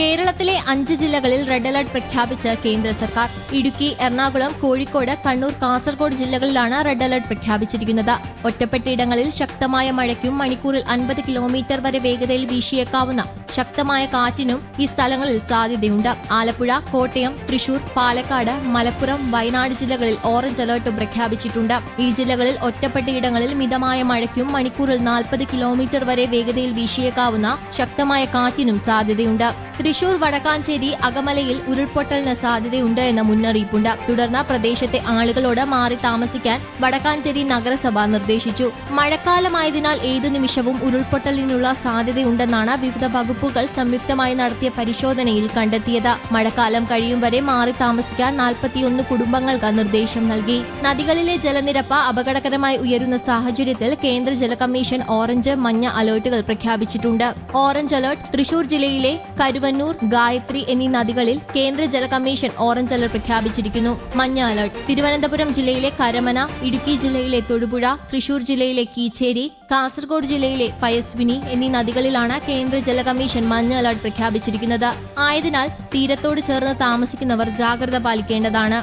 കേരളത്തിലെ അഞ്ച് ജില്ലകളിൽ റെഡ് അലർട്ട് പ്രഖ്യാപിച്ച് കേന്ദ്ര സർക്കാർ. ഇടുക്കി എറണാകുളം കോഴിക്കോട് കണ്ണൂർ കാസർഗോഡ് ജില്ലകളിലാണ് റെഡ് അലർട്ട് പ്രഖ്യാപിച്ചിരിക്കുന്നത്. ഒറ്റപ്പെട്ടയിടങ്ങളിൽ ശക്തമായ മഴയ്ക്കും മണിക്കൂറിൽ അൻപത് കിലോമീറ്റർ വരെ വേഗതയിൽ വീശിയേക്കാവുന്ന ശക്തമായ കാറ്റിനും ഈ സ്ഥലങ്ങളിൽ സാധ്യതയുണ്ട്. ആലപ്പുഴ കോട്ടയം തൃശൂർ പാലക്കാട് മലപ്പുറം വയനാട് ജില്ലകളിൽ ഓറഞ്ച് അലർട്ടും പ്രഖ്യാപിച്ചിട്ടുണ്ട്. ഈ ജില്ലകളിൽ ഒറ്റപ്പെട്ടയിടങ്ങളിൽ മിതമായ മഴയ്ക്കും മണിക്കൂറിൽ നാൽപ്പത് കിലോമീറ്റർ വരെ വേഗതയിൽ വീശിയേക്കാവുന്ന ശക്തമായ കാറ്റിനും സാധ്യതയുണ്ട്. തൃശൂർ വടക്കാഞ്ചേരി അകമലയിൽ ഉരുൾപൊട്ടലിന് സാധ്യതയുണ്ട് എന്ന മുന്നറിയിപ്പുണ്ട്. തുടർന്ന് പ്രദേശത്തെ ആളുകളോട് മാറി താമസിക്കാൻ വടക്കാഞ്ചേരി നഗരസഭ നിർദ്ദേശിച്ചു. മഴക്കാലമായതിനാൽ ഏതു നിമിഷവും ഉരുൾപൊട്ടലിനുള്ള സാധ്യതയുണ്ടെന്നാണ് വിവിധ വകുപ്പുകൾ സംയുക്തമായി നടത്തിയ പരിശോധനയിൽ കണ്ടെത്തിയത്. മഴക്കാലം കഴിയും വരെ മാറി താമസിക്കാൻ നാൽപ്പത്തിയൊന്ന് കുടുംബങ്ങൾക്ക് നിർദ്ദേശം നൽകി. നദികളിലെ ജലനിരപ്പ് അപകടകരമായി ഉയരുന്ന സാഹചര്യത്തിൽ കേന്ദ്ര ജല കമ്മീഷൻ ഓറഞ്ച് മഞ്ഞ അലേർട്ടുകൾ പ്രഖ്യാപിച്ചിട്ടുണ്ട്. ഓറഞ്ച് അലേർട്ട് തൃശൂർ ജില്ലയിലെ കരുവന്നൂർ ഗായത്രി എന്നീ നദികളിൽ കേന്ദ്ര ജല കമ്മീഷൻ ഓറഞ്ച് അലർട്ട് പ്രഖ്യാപിച്ചിരിക്കുന്നു. മഞ്ഞ അലർട്ട് തിരുവനന്തപുരം ജില്ലയിലെ കരമന ഇടുക്കി ജില്ലയിലെ തൊടുപുഴ തൃശൂർ ജില്ലയിലെ കീച്ചേരി കാസർഗോഡ് ജില്ലയിലെ പയസ്വിനി എന്നീ നദികളിലാണ് കേന്ദ്ര ജല കമ്മീഷൻ മഞ്ഞ അലർട്ട് പ്രഖ്യാപിച്ചിരിക്കുന്നത്. ആയതിനാൽ തീരത്തോട് ചേർന്ന് താമസിക്കുന്നവർ ജാഗ്രത പാലിക്കേണ്ടതാണ്.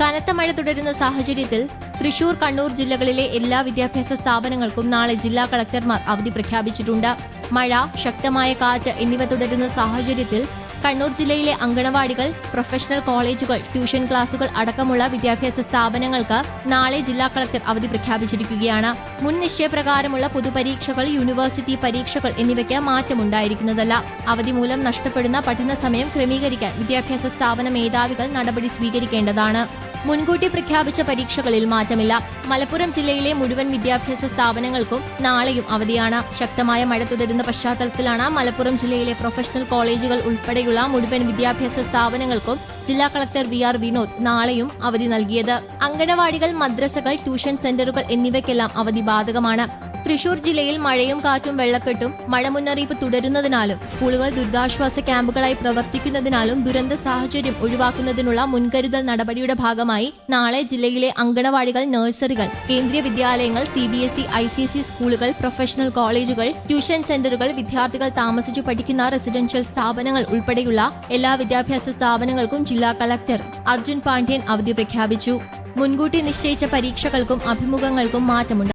കനത്ത മഴ തുടരുന്ന സാഹചര്യത്തിൽ തൃശൂർ കണ്ണൂർ ജില്ലകളിലെ എല്ലാ വിദ്യാഭ്യാസ സ്ഥാപനങ്ങൾക്കും നാളെ ജില്ലാ കളക്ടർമാർ അവധി പ്രഖ്യാപിച്ചിട്ടുണ്ട്. മഴ ശക്തമായ കാറ്റ് എന്നിവ തുടരുന്ന സാഹചര്യത്തിൽ കണ്ണൂർ ജില്ലയിലെ അങ്കണവാടികൾ പ്രൊഫഷണൽ കോളേജുകൾ ട്യൂഷൻ ക്ലാസുകൾ അടക്കമുള്ള വിദ്യാഭ്യാസ സ്ഥാപനങ്ങൾക്ക് നാളെ ജില്ലാ കളക്ടർ അവധി പ്രഖ്യാപിച്ചിരിക്കുകയാണ്. മുൻ നിശ്ചയപ്രകാരമുള്ള പൊതുപരീക്ഷകൾ യൂണിവേഴ്സിറ്റി പരീക്ഷകൾ എന്നിവയ്ക്ക് മാറ്റമുണ്ടായിരിക്കുന്നതല്ല. അവധി മൂലം നഷ്ടപ്പെടുന്ന പഠന സമയം ക്രമീകരിക്കാൻ വിദ്യാഭ്യാസ സ്ഥാപന മേധാവികൾ നടപടി സ്വീകരിക്കേണ്ടതാണ്. മുൻകൂട്ടി പ്രഖ്യാപിച്ച പരീക്ഷകളിൽ മാറ്റമില്ല. മലപ്പുറം ജില്ലയിലെ മുഴുവൻ വിദ്യാഭ്യാസ സ്ഥാപനങ്ങൾക്കും നാളെയും അവധിയാണ്. ശക്തമായ മഴ തുടരുന്ന പശ്ചാത്തലത്തിലാണ് മലപ്പുറം ജില്ലയിലെ പ്രൊഫഷണൽ കോളേജുകൾ ഉൾപ്പെടെയുള്ള മുഴുവൻ വിദ്യാഭ്യാസ സ്ഥാപനങ്ങൾക്കും ജില്ലാ കളക്ടർ വി ആർ വിനോദ് നാളെയും അവധി നൽകിയത്. അങ്കണവാടികൾ മദ്രസകൾ ട്യൂഷൻ സെന്ററുകൾ എന്നിവയ്ക്കെല്ലാം അവധി ബാധകമാണ്. തൃശൂർ ജില്ലയിൽ മഴയും കാറ്റും വെള്ളക്കെട്ടും മഴ മുന്നറിയിപ്പ് തുടരുന്നതിനാലും സ്കൂളുകൾ ദുരിതാശ്വാസ ക്യാമ്പുകളായി പ്രവർത്തിക്കുന്നതിനാലും ദുരന്ത സാഹചര്യം ഒഴിവാക്കുന്നതിനുള്ള മുൻകരുതൽ നടപടിയുടെ ഭാഗമായി നാളെ ജില്ലയിലെ അങ്കണവാടികൾ നഴ്സറികൾ കേന്ദ്രീയ വിദ്യാലയങ്ങൾ C B S E I C S E സ്കൂളുകൾ പ്രൊഫഷണൽ കോളേജുകൾ ട്യൂഷൻ സെന്ററുകൾ വിദ്യാർത്ഥികൾ താമസിച്ചു പഠിക്കുന്ന റെസിഡൻഷ്യൽ സ്ഥാപനങ്ങൾ ഉൾപ്പെടെയുള്ള എല്ലാ വിദ്യാഭ്യാസ സ്ഥാപനങ്ങൾക്കും ജില്ലാ കളക്ടർ അർജുൻ പാണ്ഡ്യൻ അവധി പ്രഖ്യാപിച്ചു. മുൻകൂട്ടി നിശ്ചയിച്ച പരീക്ഷകൾക്കും അഭിമുഖങ്ങൾക്കും മാറ്റമുണ്ട്